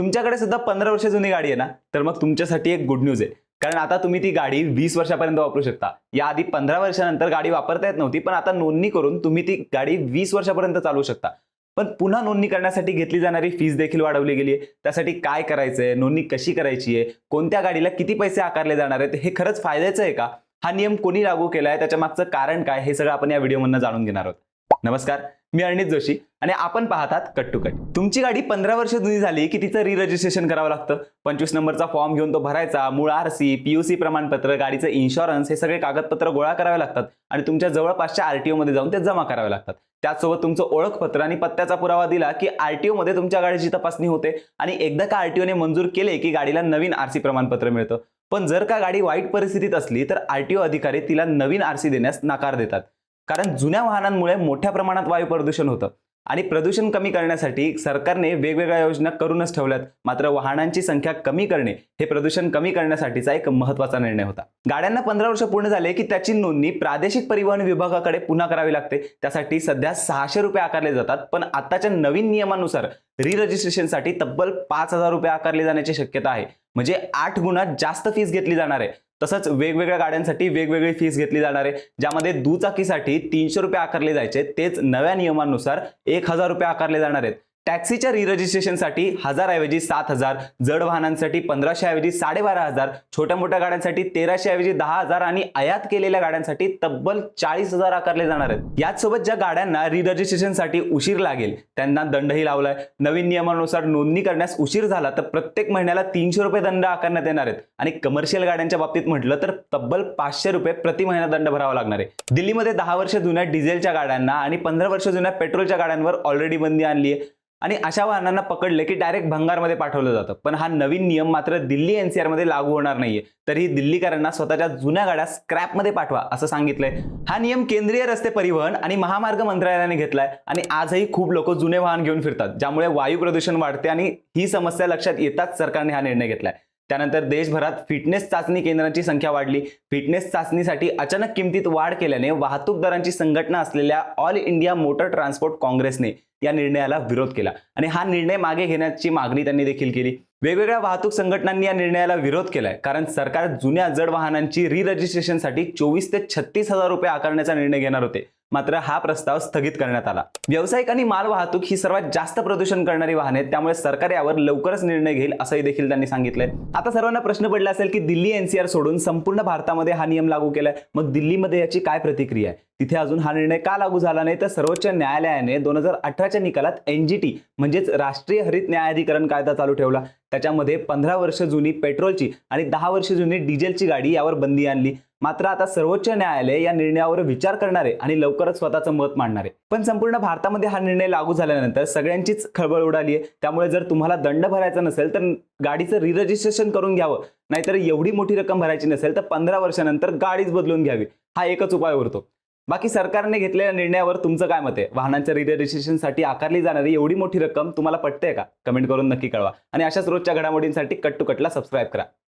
तुमच्याकडे सुद्धा पंधरा वर्ष जुनी गाडी आहे ना तर मग तुमच्यासाठी एक गुड न्यूज आहे. कारण आता तुम्ही ती गाडी वीस वर्षापर्यंत वापरू शकता. याआधी पंधरा वर्षानंतर गाडी वापरता येत नव्हती पण आता नोंदणी करून तुम्ही ती गाडी वीस वर्षापर्यंत चालवू शकता. पण पुन्हा नोंदणी करण्यासाठी घेतली जाणारी फीस देखील वाढवली गेली आहे. त्यासाठी काय करायचंय नोंदणी कशी करायची आहे कोणत्या गाडीला किती पैसे आकारले जाणार आहेत हे खरंच फायद्याचं आहे का? हा नियम कोणी लागू केला आहे त्याच्या मागचं कारण काय हे सगळं आपण या व्हिडिओमधनं जाणून घेणार आहोत. नमस्कार मी अरणित जोशी आणि आपण पाहतात कट टू कट तुमची गाडी पंधरा वर्ष जुनी झाली की तिचं री रजिस्ट्रेशन करावं लागतं? पंचवीस नंबरचा फॉर्म घेऊन तो भरायचा मूळ आर सी पीयूसी प्रमाणपत्र गाडीचं इन्शुरन्स हे सगळे कागदपत्र गोळा करावे लागतात आणि तुमच्या जवळपासच्या आरटीओ मध्ये जाऊन ते जमा करावे लागतात. त्याचसोबत तुमचं ओळखपत्र आणि पत्त्याचा पुरावा दिला की आरटीओ मध्ये तुमच्या गाडीची तपासणी होते आणि एकदा का आरटीओने मंजूर केले की गाडीला नवीन आरसी प्रमाणपत्र मिळतं. पण जर का गाडी वाईट परिस्थितीत असली तर आरटीओ अधिकारी तिला नवीन आरसी देण्यास नकार देतात. कारण जुन्या वाहनांमुळे मोठ्या प्रमाणात वायू प्रदूषण होतं. आणि प्रदूषण कमी करण्यासाठी सरकारने वेगवेगळ्या योजना करूनच ठेवल्यात. मात्र वाहनांची संख्या कमी करणे हे प्रदूषण कमी करण्यासाठीचा एक महत्त्वाचा निर्णय होता. गाड्यांना पंधरा वर्ष पूर्ण झाले की त्याची नोंदणी प्रादेशिक परिवहन विभागाकडे पुन्हा करावी लागते. त्यासाठी सध्या सहाशे रुपये आकारले जातात. पण आताच्या नवीन नियमानुसार रिरजिस्ट्रेशनसाठी तब्बल पाच हजार रुपये आकारले जाण्याची शक्यता आहे. म्हणजे आठ गुणा जास्त फीस घेतली जाणार आहे. तसंच वेगवेगळ्या गाड्यांसाठी वेगवेगळी फीस घेतली जाणार आहे. ज्यामध्ये दुचाकीसाठी तीनशे रुपये आकारले जायचे. तेच नव्या नियमानुसार एक हजार रुपये आकारले जाणार आहेत. टॅक्सीच्या रिरजिस्ट्रेशनसाठी हजारऐवजी सात हजार जड वाहनांसाठी पंधराशे ऐवजी साडेबारा हजार छोट्या मोठ्या गाड्यांसाठी तेराशे ऐवजी दहा हजार आणि आयात केलेल्या गाड्यांसाठी तब्बल चाळीस हजार आकारले जाणार आहेत. याचसोबत ज्या गाड्यांना रिरजिस्ट्रेशनसाठी उशीर लागेल त्यांना दंडही लावलाय. नवीन नियमानुसार नोंदणी करण्यास उशीर झाला तर प्रत्येक महिन्याला तीनशे रुपये दंड आकारण्यात येणार आहेत. आणि कमर्शियल गाड्यांच्या बाबतीत म्हटलं तर तब्बल पाचशे रुपये प्रति महिना दंड भरावा लागणार आहे. दिल्लीमध्ये दहा वर्ष जुन्या डिझेलच्या गाड्यांना आणि पंधरा वर्ष जुन्या पेट्रोलच्या गाड्यांवर ऑलरेडी बंदी आणली आहे. आणि अशा वाहनांना पकडले की डायरेक्ट भंगारमध्ये पाठवलं जातं. पण हा नवीन नियम मात्र दिल्ली एनसीआरमध्ये लागू होणार नाहीये. तरीही दिल्लीकरांना स्वतःच्या जुन्या गाड्या स्क्रॅपमध्ये पाठवा असं सांगितलंय. हा नियम केंद्रीय रस्ते परिवहन आणि महामार्ग मंत्रालयाने घेतलाय आणि आजही खूप लोक जुने वाहन घेऊन फिरतात ज्यामुळे वायू प्रदूषण वाढते आणि ही समस्या लक्षात येताच सरकारने हा निर्णय घेतलाय. त्यानंतर देशभरात फिटनेस चाचणी केंद्रांची संख्या वाढली. फिटनेस चाचणीसाठी अचानक किमतीत वाढ केल्याने वाहतूक दरांची संघटना असलेल्या ऑल इंडिया मोटर ट्रान्सपोर्ट काँग्रेसने या निर्णयाला विरोध केला. आणि हा निर्णय मागे घेण्याची मागणी त्यांनी देखील केली. वेगवेगळ्या वाहतूक संघटनांनी या निर्णयाला विरोध केलाय. कारण सरकार जुन्या जड वाहनांची रिरजिस्ट्रेशनसाठी चोवीस ते छत्तीस हजार रुपये आकारण्याचा निर्णय घेणार होते. मात्र हा प्रस्ताव स्थगित करण्यात आला. व्यावसायिक आणि माल वाहतूक ही सर्वात जास्त प्रदूषण करणारी वाहने आहेत. त्यामुळे सरकार यावर लवकरच निर्णय घेईल असंही देखील त्यांनी सांगितलंय. आता सर्वांना प्रश्न पडला असेल की दिल्ली एनसीआर सोडून संपूर्ण भारतामध्ये हा नियम लागू केलाय. मग दिल्लीमध्ये याची काय प्रतिक्रिया आहे? तिथे अजून हा निर्णय का लागू झाला नाही? तर सर्वोच्च न्यायालयाने दोन हजार अठराच्या निकालात एनजीटी म्हणजेच राष्ट्रीय हरित न्यायाधिकरण कायदा चालू ठेवला. त्याच्यामध्ये पंधरा वर्ष जुनी पेट्रोलची आणि दहा वर्ष जुनी डिझेलची गाडी यावर बंदी आणली. मात्र आता सर्वोच्च न्यायालय या निर्णयावर विचार करणार आहे आणि लवकरच स्वतःचं मत मांडणार. आहे पण संपूर्ण भारतामध्ये हा निर्णय लागू झाल्यानंतर सगळ्यांचीच खळबळ उडाली आहे त्यामुळे जर तुम्हाला दंड भरायचा नसेल तर गाडीचं री रजिस्ट्रेशन करून घ्यावं. नाहीतर एवढी मोठी रक्कम भरायची नसेल तर पंधरा वर्षानंतर गाडीच बदलून घ्यावी. हा एकच उपाय उरतो. बाकी सरकारने घेतलेल्या निर्णयावर तुमचं काय मत आहे? वाहनांच्या रिरजिस्ट्रेशनसाठी आकारली जाणारी एवढी मोठी रक्कम तुम्हाला पटते का? कमेंट करून नक्की कळवा. आणि अशाच रोजच्या घडामोडींसाठी कट टू कटला सबस्क्राईब करा.